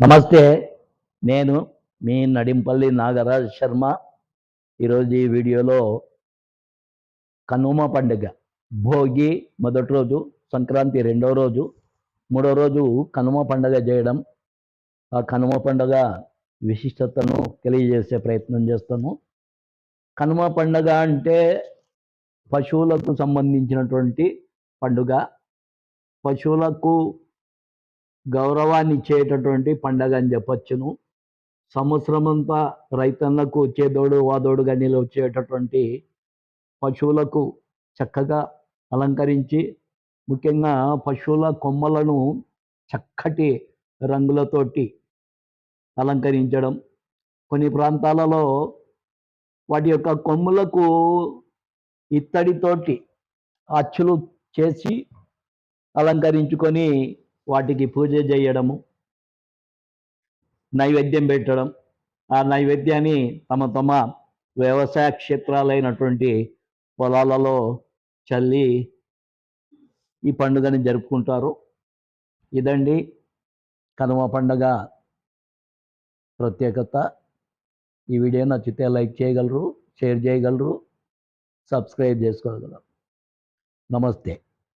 నమస్తే నేను మీ నడింపల్లి నాగరాజ్ శర్మ. ఈరోజు ఈ వీడియోలో కనుమ పండుగ. భోగి మొదటి రోజు సంక్రాంతి రెండో రోజు మూడో రోజు కనుమ పండుగ చేయడం. ఆ కనుమ పండుగ విశిష్టతను తెలియజేసే ప్రయత్నం చేస్తాను కనుమ పండుగ అంటే పశువులకు సంబంధించినటువంటి పండుగ. పశువులకు గౌరవాన్ని ఇచ్చేటటువంటి పండగ అని చెప్పొచ్చును. సంవత్సరమంతా రైతన్నకు చేదోడు వాదోడుగా నిలవచ్చేటటువంటి పశువులకు చక్కగా అలంకరించి ముఖ్యంగా పశువుల కొమ్మలను చక్కటి రంగులతోటి అలంకరించడం. కొన్ని ప్రాంతాలలో వాటి యొక్క కొమ్ములకు ఇత్తడితోటి అచ్చులు చేసి అలంకరించుకొని వాటికి పూజ చేయడము నైవేద్యం పెట్టడం. ఆ నైవేద్యాన్ని తమ తమ వ్యవసాయ క్షేత్రాలైనటువంటి పొలాలలో చల్లి ఈ పండుగని జరుపుకుంటారు. ఇదండి కనుమ పండుగ ప్రత్యేకత. ఈ వీడియో నచ్చితే లైక్ చేయగలరు షేర్ చేయగలరు సబ్స్క్రైబ్ చేసుకోగలరు. నమస్తే.